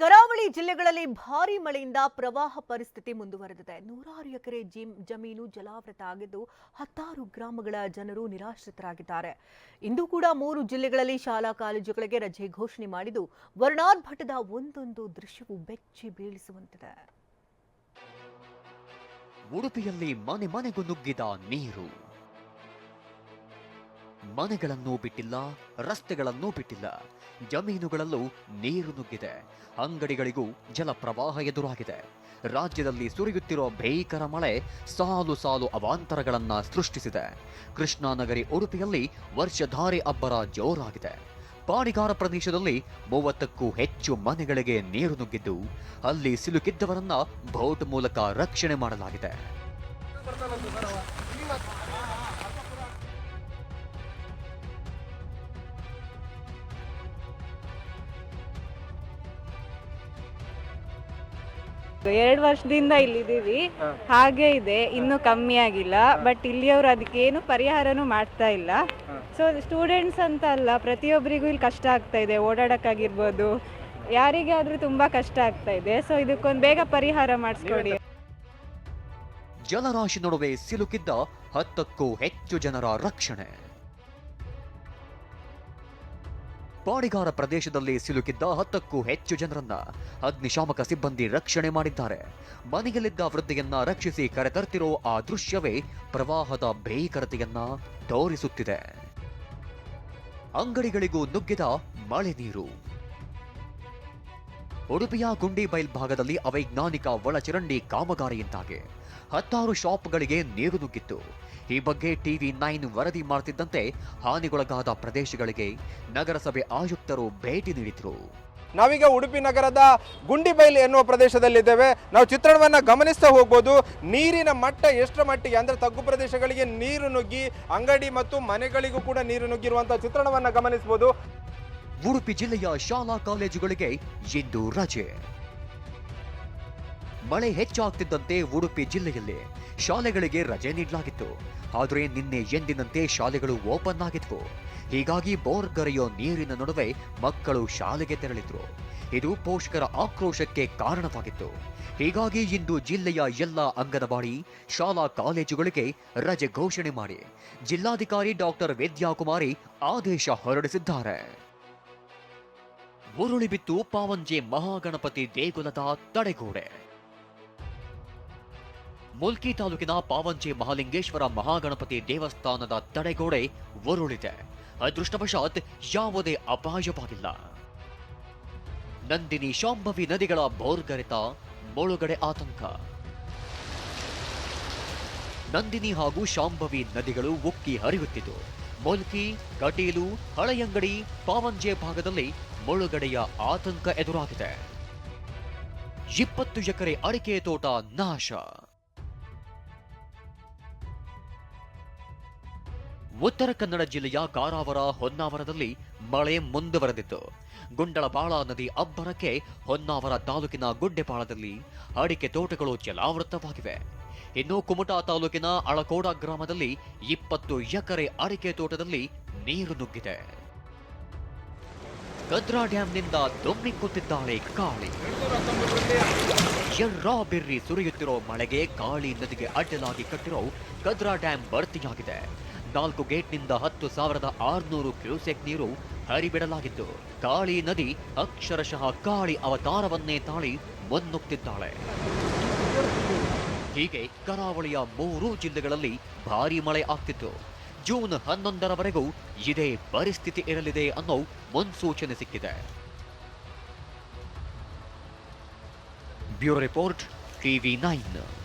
ಕರಾವಳಿ ಜಿಲ್ಲೆಗಳಲ್ಲಿ ಭಾರಿ ಮಳೆಯಿಂದ ಪ್ರವಾಹ ಪರಿಸ್ಥಿತಿ ಮುಂದುವರೆದಿದೆ. ನೂರಾರು ಎಕರೆ ಜಿಮ್ ಜಮೀನು ಜಲಾವೃತ ಆಗಿದ್ದು ಹತ್ತಾರು ಗ್ರಾಮಗಳ ಜನರು ನಿರಾಶ್ರಿತರಾಗಿದ್ದಾರೆ. ಇಂದು ಕೂಡ ಮೂರು ಜಿಲ್ಲೆಗಳಲ್ಲಿ ಶಾಲಾ ಕಾಲೇಜುಗಳಿಗೆ ರಜೆ ಘೋಷಣೆ ಮಾಡಿದ್ದು ವರ್ಣಾರ್ಭಟದ ಒಂದೊಂದು ದೃಶ್ಯವು ಬೆಚ್ಚಿ ಬೀಳಿಸುವಂತಿದೆ. ಉಡುಪಿಯಲ್ಲಿ ಮನೆ ಮನೆಗೂ ನುಗ್ಗಿದ ನೀರು. ಮನೆಗಳನ್ನೂ ಬಿಟ್ಟಿಲ್ಲ, ರಸ್ತೆಗಳನ್ನೂ ಬಿಟ್ಟಿಲ್ಲ. ಜಮೀನುಗಳಲ್ಲೂ ನೀರು ನುಗ್ಗಿದೆ. ಅಂಗಡಿಗಳಿಗೂ ಜಲಪ್ರವಾಹ ಎದುರಾಗಿದೆ. ರಾಜ್ಯದಲ್ಲಿ ಸುರಿಯುತ್ತಿರುವ ಭೀಕರ ಮಳೆ ಸಾಲು ಸಾಲು ಅವಾಂತರಗಳನ್ನು ಸೃಷ್ಟಿಸಿದೆ. ಕೃಷ್ಣಾನಗರಿ ಉಡುಪಿಯಲ್ಲಿ ವರ್ಷಧಾರೆ ಅಬ್ಬರ ಜೋರಾಗಿದೆ. ಪಾಣಿಗಾರ ಪ್ರದೇಶದಲ್ಲಿ ಮೂವತ್ತಕ್ಕೂ ಹೆಚ್ಚು ಮನೆಗಳಿಗೆ ನೀರು ನುಗ್ಗಿದ್ದು, ಅಲ್ಲಿ ಸಿಲುಕಿದ್ದವರನ್ನ ಬೋಟ್ ಮೂಲಕ ರಕ್ಷಣೆ ಮಾಡಲಾಗಿದೆ. ಎರಡು ವರ್ಷದಿಂದ ಇಲ್ಲಿದ್ದೀವಿ. ಹಾಗೆ ಇದೆ ಇನ್ನೂ ಕಮ್ಮಿ ಆಗಿಲ್ಲ ಬಟ್ ಇಲ್ಲಿಯವರು ಏನು ಪರಿಹಾರನೂ ಮಾಡ್ತಾ ಇಲ್ಲ. ಸೊ ಸ್ಟೂಡೆಂಟ್ಸ್ ಅಂತ ಅಲ್ಲ ಪ್ರತಿಯೊಬ್ಬರಿಗೂ ಇಲ್ಲಿ ಕಷ್ಟ ಆಗ್ತಾ ಇದೆ ಓಡಾಡಕ್ಕಾಗಿರ್ಬೋದು. ಯಾರಿಗೆ ಆದ್ರೂ ತುಂಬಾ ಕಷ್ಟ ಆಗ್ತಾ ಇದೆ. ಸೊ ಇದಕ್ಕೊಂದು ಬೇಗ ಪರಿಹಾರ ಮಾಡಿಸ್ಕೊಡಿ ಜಲರಾಶಿ ನಡುವೆ ಸಿಲುಕಿದ್ದ ಹತ್ತಕ್ಕೂ ಹೆಚ್ಚು ಜನರ ರಕ್ಷಣೆ. ಪಾಡಿಗಾರ ಪ್ರದೇಶದಲ್ಲಿ ಸಿಲುಕಿದ್ದ ಹತ್ತಕ್ಕೂ ಹೆಚ್ಚು ಜನರನ್ನ ಅಗ್ನಿಶಾಮಕ ಸಿಬ್ಬಂದಿ ರಕ್ಷಣೆ ಮಾಡಿದ್ದಾರೆ. ಮನೆಯಲ್ಲಿದ್ದ ವೃದ್ಧೆಯನ್ನ ರಕ್ಷಿಸಿ ಕರೆತರ್ತಿರೋ ಆ ದೃಶ್ಯವೇ ಪ್ರವಾಹದ ಭೀಕರತೆಯನ್ನ ತೋರಿಸುತ್ತಿದೆ. ಅಂಗಡಿಗಳಿಗೂ ನುಗ್ಗಿದ ಮಳೆ ನೀರು. ಉಡುಪಿಯ ಗುಂಡಿಬೈಲ್ ಭಾಗದಲ್ಲಿ ಅವೈಜ್ಞಾನಿಕ ಒಳಚರಂಡಿ ಕಾಮಗಾರಿಯಿಂದಾಗಿ ಹತ್ತಾರು ಶಾಪ್ಗಳಿಗೆ ನೀರು ನುಗ್ಗಿತ್ತು. ಈ ಬಗ್ಗೆ ಟಿವಿ ನೈನ್ ವರದಿ ಮಾಡುತ್ತಿದ್ದಂತೆ ಹಾನಿಗೊಳಗಾದ ಪ್ರದೇಶಗಳಿಗೆ ನಗರಸಭೆ ಆಯುಕ್ತರು ಭೇಟಿ ನೀಡಿದರು. ನಾವೀಗ ಉಡುಪಿ ನಗರದ ಗುಂಡಿಬೈಲ್ ಎನ್ನುವ ಪ್ರದೇಶದಲ್ಲಿದ್ದೇವೆ. ನಾವು ಚಿತ್ರಣವನ್ನು ಗಮನಿಸ್ತಾ ಹೋಗ್ಬೋದು. ನೀರಿನ ಮಟ್ಟ ಎಷ್ಟರ ಮಟ್ಟಿಗೆ ಅಂದರೆ ತಗ್ಗು ಪ್ರದೇಶಗಳಿಗೆ ನೀರು ನುಗ್ಗಿ, ಅಂಗಡಿ ಮತ್ತು ಮನೆಗಳಿಗೂ ಕೂಡ ನೀರು ನುಗ್ಗಿರುವಂಥ ಚಿತ್ರಣವನ್ನು ಗಮನಿಸ್ಬೋದು. ಉಡುಪಿ ಜಿಲ್ಲೆಯ ಶಾಲಾ ಕಾಲೇಜುಗಳಿಗೆ ಇಂದು ರಜೆ. ಮಳೆ ಹೆಚ್ಚಾಗ್ತಿದ್ದಂತೆ ಉಡುಪಿ ಜಿಲ್ಲೆಯಲ್ಲಿ ಶಾಲೆಗಳಿಗೆ ರಜೆ ನೀಡಲಾಗಿತ್ತು. ಆದರೆ ನಿನ್ನೆ ಎಂದಿನಂತೆ ಶಾಲೆಗಳು ಓಪನ್ ಆಗಿದ್ವು. ಹೀಗಾಗಿ ಬೋರ್ ಗರೆಯೋ ನೀರಿನ ನಡುವೆ ಮಕ್ಕಳು ಶಾಲೆಗೆ ತೆರಳಿದ್ರು. ಇದು ಪೋಷಕರ ಆಕ್ರೋಶಕ್ಕೆ ಕಾರಣವಾಗಿತ್ತು. ಹೀಗಾಗಿ ಇಂದು ಜಿಲ್ಲೆಯ ಎಲ್ಲ ಅಂಗನವಾಡಿ, ಶಾಲಾ ಕಾಲೇಜುಗಳಿಗೆ ರಜೆ ಘೋಷಣೆ ಮಾಡಿ. ಜಿಲ್ಲಾಧಿಕಾರಿ ಡಾಕ್ಟರ್ ವಿದ್ಯಾಕುಮಾರಿ ಆದೇಶ ಹೊರಡಿಸಿದ್ದಾರೆ. ಉರುಳಿ ಬಿತ್ತು ಪಾವಂಜೆ ಮಹಾಗಣಪತಿ ದೇಗುಲದ ತಡೆಗೋಡೆ. ಮುಲ್ಕಿ ತಾಲೂಕಿನ ಪಾವಂಜೆ ಮಹಾಲಿಂಗೇಶ್ವರ ಮಹಾಗಣಪತಿ ದೇವಸ್ಥಾನದ ತಡೆಗೋಡೆ ಉರುಳಿದೆ ಅದೃಷ್ಟವಶಾತ್ ಯಾವುದೇ ಅಪಾಯವಾಗಿಲ್ಲ. ನಂದಿನಿ ಶಾಂಭವಿ ನದಿಗಳ ಬೋರ್ಗರೆತ ಮುಳುಗಡೆ ಆತಂಕ. ನಂದಿನಿ ಹಾಗೂ ಶಾಂಭವಿ ನದಿಗಳು ಉಕ್ಕಿ ಹರಿಯುತ್ತಿದ್ದು. ಮುಲ್ಕಿ, ಕಟೀಲು, ಹಳೆಯಂಗಡಿ, ಪಾವಂಜೆ ಭಾಗದಲ್ಲಿ ಮುಳುಗಡೆಯ ಆತಂಕ ಎದುರಾಗಿದೆ. ಇಪ್ಪತ್ತು ಎಕರೆ ಅಡಿಕೆ ತೋಟ ನಾಶ. ಉತ್ತರ ಕನ್ನಡ ಜಿಲ್ಲೆಯ ಕಾರಾವರ ಹೊನ್ನಾವರದಲ್ಲಿ ಮಳೆ ಮುಂದುವರೆದಿತ್ತು. ಗುಂಡಳಬಾಳ ನದಿ ಅಬ್ಬರಕ್ಕೆ ಹೊನ್ನಾವರ ತಾಲೂಕಿನ ಗುಡ್ಡೆಪಾಳದಲ್ಲಿ ಅಡಿಕೆ ತೋಟಗಳು ಜಲಾವೃತವಾಗಿವೆ. ಇನ್ನು ಕುಮಟಾ ತಾಲೂಕಿನ ಅಳಕೋಡ ಗ್ರಾಮದಲ್ಲಿ ಇಪ್ಪತ್ತು ಎಕರೆ ಅಡಿಕೆ ತೋಟದಲ್ಲಿ ನೀರು ನುಗ್ಗಿದೆ. ಕದ್ರಾ ಡ್ಯಾಂನಿಂದ ದೊಮ್ಮಿಕ್ಕುತ್ತಿದ್ದಾಳೆ ಕಾಳಿ. ಎರ್ರಾಬಿರ್ರಿ ಸುರಿಯುತ್ತಿರೋ ಮಳೆಗೆ ಕಾಳಿ ನದಿಗೆ ಅಡ್ಡಲಾಗಿ ಕಟ್ಟಿರೋ ಕದ್ರಾ ಡ್ಯಾಂ ಭರ್ತಿಯಾಗಿದೆ ನಾಲ್ಕು ಗೇಟ್ನಿಂದ ಹತ್ತು ಸಾವಿರದ ಆರುನೂರು ಕ್ಯೂಸೆಕ್ ನೀರು ಹರಿಬಿಡಲಾಗಿದ್ದು, ಕಾಳಿ ನದಿ ಅಕ್ಷರಶಃ ಕಾಳಿ ಅವತಾರವನ್ನೇ ತಾಳಿ ಮುನ್ನುಗ್ತಿದ್ದಾಳೆ. ಹೀಗೆ ಕರಾವಳಿಯ ಮೂರೂ ಜಿಲ್ಲೆಗಳಲ್ಲಿ ಭಾರಿ ಮಳೆ ಆಗ್ತಿತ್ತು. ಜೂನ್ ಹನ್ನೊಂದರವರೆಗೂ ಇದೇ ಪರಿಸ್ಥಿತಿ ಇರಲಿದೆ ಅನ್ನೋ ಮುನ್ಸೂಚನೆ ಸಿಕ್ಕಿದೆ. Bureau report, TV nine.